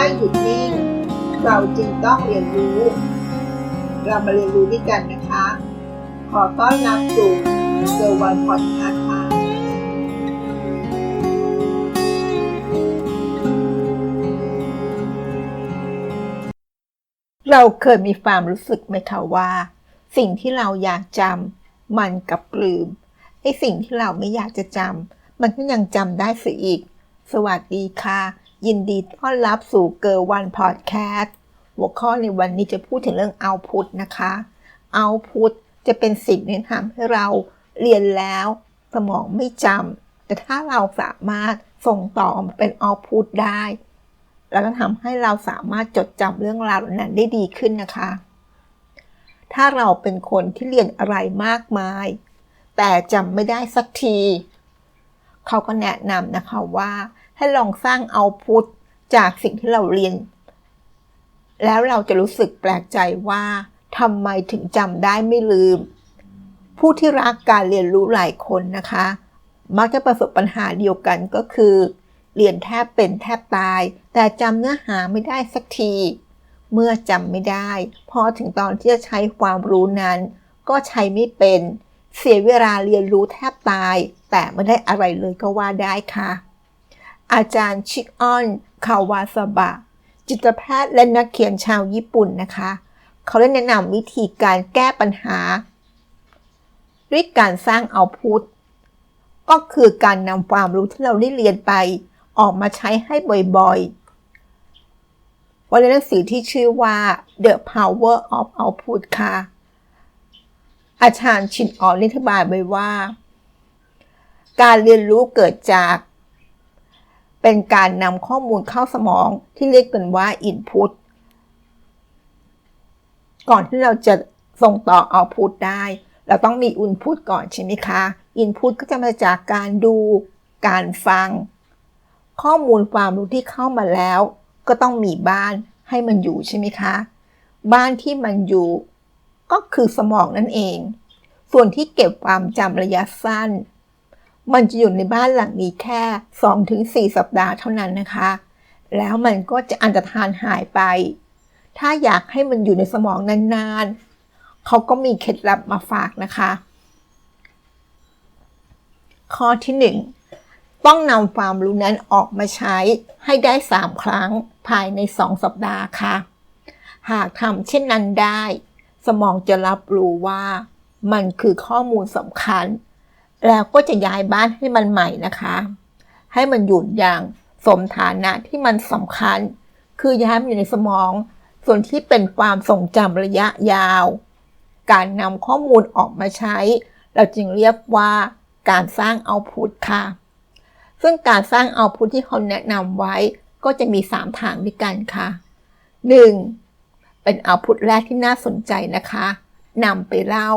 ไม่หยุดนิ่ง เราจึงต้องเรียนรู้ เรามาเรียนรู้ด้วยกันนะคะ ขอต้อนรับสู่เซอร์วันพอดคาส์ค่ะเราเคยมีความรู้สึกไหมคะว่า สิ่งที่เราอยากจำมันกับลืมไอ้สิ่งที่เราไม่อยากจะจำมันก็ยังจำได้เสียอีก สวัสดีค่ะ ยินดีต้อนรับสู่เกิร์วันพอดแคสต์หัวข้อในวันนี้จะพูดถึงเรื่องเอาพุทนะคะเอาพุทจะเป็นสิ่งที่ทำให้เราเรียนแล้วสมองไม่จำแต่ถ้าเราสามารถส่งต่อเป็นเอาพุทได้ แล้วก็ทำให้เราสามารถจดจำเรื่องราวนั้นได้ดีขึ้นนะคะ ถ้าเราเป็นคนที่เรียนอะไรมากมาย แต่จำไม่ได้สักที เขาก็แนะนำนะคะว่า ให้ลองสร้างเอาพุทจากสิ่งที่เราเรียน แล้วเราจะรู้สึกแปลกใจว่าทำไมถึงจำได้ไม่ลืม ผู้ที่รักการเรียนรู้หลายคนนะคะ มักจะประสบปัญหาเดียวกันก็คือ เรียนแทบเป็นแทบตาย แต่จำเนื้อหาไม่ได้สักที เมื่อจำไม่ได้ พอถึงตอนที่จะใช้ความรู้นั้น ก็ใช้ไม่เป็น เสียเวลาเรียนรู้แทบตาย แต่ไม่ได้อะไรเลยก็ว่าได้ค่ะ อาจารย์ชิออน คาวาซาบะ จิตแพทย์และนักเขียนชาวญี่ปุ่นนะคะ เขาได้แนะนำวิธีการแก้ปัญหา ด้วยการสร้างเอาพุทก็คือการนำความรู้ที่เราได้เรียนไป ออกมาใช้ให้บ่อยๆวันในหนังสือที่ชื่อว่า The Power of Output ค่ะ อาจารย์ชินออนอธิบายไว้ว่า การเรียนรู้เกิดจาก เป็นการนำข้อมูลเข้าสมองที่เรียกกันว่า Input ก่อนที่เราจะส่งต่อ Output ได้ เราต้องมี Input ก่อนใช่ไหมคะ Input ก็จะมาจากการดู การฟัง ข้อมูลความรู้ที่เข้ามาแล้ว ก็ต้องมีบ้านให้มันอยู่ใช่ไหมคะ บ้านที่มันอยู่ก็คือสมองนั่นเอง ส่วนที่เก็บความจำระยะสั้น มันจะอยู่ในบ้านหลังนี้แค่ 2-4 สัปดาห์เท่านั้นนะคะ แล้วมันก็จะอันตรธานหายไป ถ้าอยากให้มันอยู่ในสมองนานๆ เขาก็มีเคล็ดลับมาฝากนะคะ ข้อที่ 1 ต้องนำความรู้นั้นออกมาใช้ให้ได้ 3 ครั้งภายใน 2 สัปดาห์ค่ะ หากทำเช่นนั้นได้ สมองจะรับรู้ว่ามันคือข้อมูลสำคัญ แล้วก็จะย้ายบ้านให้มันใหม่นะคะ ให้มันอยู่อย่างสมฐานะที่มันสำคัญ คือย้ายมันอยู่ในสมอง ส่วนที่เป็นความทรงจำระยะยาว การนำข้อมูลออกมาใช้ เราจึงเรียกว่าการสร้างเอาพุทค่ะ ซึ่งการสร้างเอาพุทที่เขาแนะนำไว้ก็จะมี 3 ทางด้วยกันค่ะ 1. เป็นเอาพุทแรกที่น่าสนใจนะคะนำไปเล่า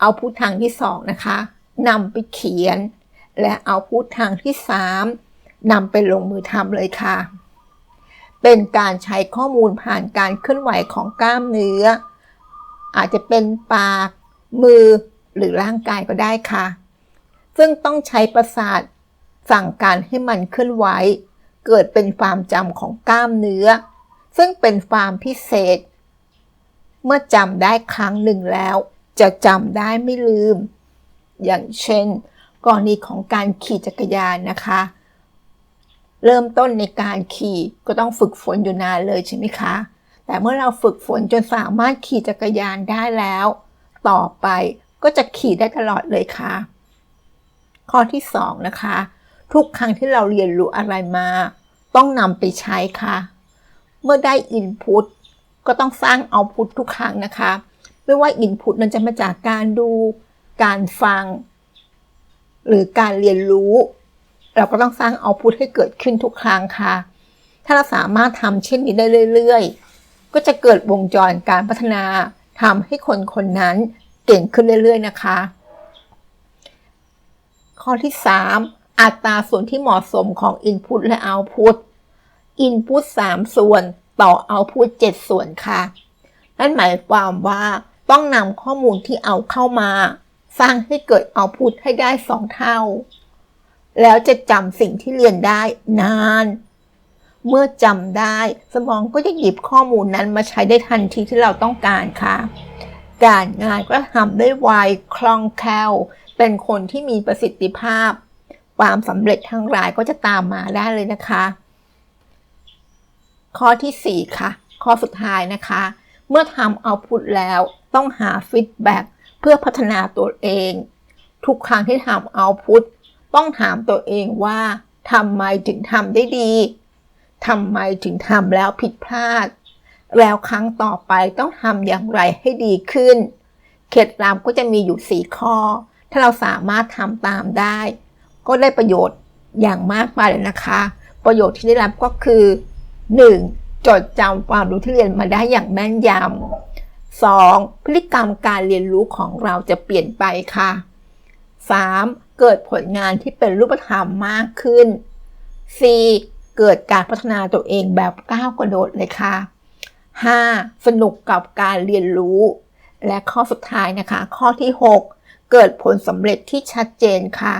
เอาพุททางที่ 2 นะคะ นำไปเขียน และเอาพุททางที่3นำไปลงมือทำเลยค่ะ เป็นการใช้ข้อมูลผ่านการเคลื่อนไหวของกล้ามเนื้อ อาจจะเป็นปาก มือหรือร่างกายก็ได้ค่ะ ซึ่งต้องใช้ประสาทสั่งการให้มันเคลื่อนไหว เกิดเป็นความจำของกล้ามเนื้อ ซึ่งเป็นความพิเศษ เมื่อจำได้ครั้งหนึ่งแล้ว จะจำได้ไม่ลืม อย่างเช่น กรณีของการขี่จักรยานนะคะ เริ่มต้นในการขี่ก็ต้องฝึกฝนอยู่นานเลยใช่ไหมคะ แต่เมื่อเราฝึกฝนจนสามารถขี่จักรยานได้แล้ว ต่อไปก็จะขี่ได้ตลอดเลยค่ะ ข้อที่ 2 นะคะ ทุกครั้งที่เราเรียนรู้อะไรมา ต้องนำไปใช้ค่ะ เมื่อได้อินพุตก็ต้องสร้างเอาพุตทุกครั้งนะคะ ไม่ว่าอินพุตนั้นจะมาจากการดู การฟัง หรือการเรียนรู้ เราก็ต้องสร้างเอาพุตให้เกิดขึ้นทุกครั้งค่ะ ถ้าเราสามารถทำเช่นนี้ได้เรื่อย ๆ ก็จะเกิดวงจรการพัฒนาทำให้คนคนนั้นเก่งขึ้นเรื่อย ๆ นะคะ ข้อที่ 3 อัตราส่วนที่เหมาะสมของ Input และ Output Input 3 ส่วนต่อ Output 7 ส่วนค่ะ นั่นหมายความว่าต้องนำข้อมูลที่เอาเข้ามา สร้างให้เกิด Output ให้ได้2เท่า แล้วจะจำสิ่งที่เรียนได้นาน เมื่อจำได้สมองก็จะหยิบข้อมูลนั้นมาใช้ได้ทันทีที่เราต้องการค่ะ การงานก็ทำได้ไวคล่องแคล่ว เป็นคนที่มีประสิทธิภาพ ความสำเร็จทั้งหลายก็จะตามมาได้เลยนะคะ ข้อที่ 4 ค่ะ ข้อสุดท้ายนะคะ เมื่อทำเอาพุทแล้วต้องหาฟีดแบ็ก พื่อพัฒนาตัวเอง ทุกครั้งที่ทำเอาพุทต้องถามตัวเองว่าทำไมถึงทำได้ดีทำไมถึงทำแล้วผิดพลาด แล้วครั้งต่อไปต้องทำอย่างไรให้ดีขึ้น เคล็ดลับก็จะมีอยู่4ข้อ ถ้าเราสามารถทำตามได้ ก็ได้ประโยชน์อย่างมากมายเลยนะคะ ประโยชน์ที่ได้รับก็คือ 1. จดจำความรู้ที่เรียนมาได้อย่างแม่นยำ 2. พฤติกรรมการเรียนรู้ของเราจะเปลี่ยนไปค่ะ 3. เกิดผลงานที่เป็นรูปธรรมมากขึ้น 4. เกิดการพัฒนาตัวเองแบบก้าวกระโดดเลยค่ะ 5. สนุกกับการเรียนรู้ และข้อสุดท้ายนะคะ ข้อที่ 6 เกิดผลสำเร็จที่ชัดเจนค่ะ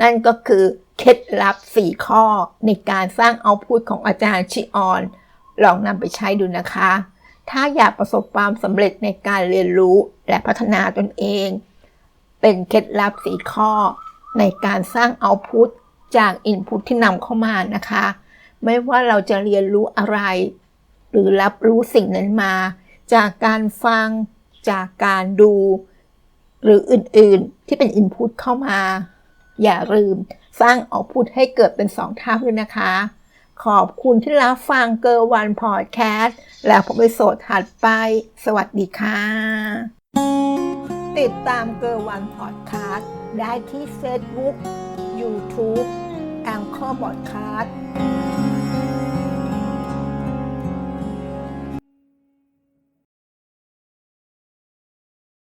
นั่นก็คือเคล็ดลับ 4 ข้อในการสร้างเอาพุทของอาจารย์ชิออน ลองนำไปใช้ดูนะคะ ถ้าอยากประสบความสำเร็จในการเรียนรู้และพัฒนาตนเอง เป็นเคล็ดลับ4ข้อ ในการสร้างเอาพุทจากอินพุตที่นำเข้ามานะคะ ไม่ว่าเราจะเรียนรู้อะไร หรือรับรู้สิ่งนั้นมา จากการฟัง จากการดู หรืออื่นๆที่เป็นอินพุตเข้ามา อย่าลืมสร้างเอาพุทให้เกิดเป็นสองเท่าด้วยนะคะ ขอบคุณที่รับฟังเกอร์วันพอดแคสต์แล้วพบกันโสดถัดไป สวัสดีค่ะ ติดตามเกอร์วันพอดแคสต์ได้ที่เฟซบุ๊กยูทูบแองเกอร์บอดแคสต์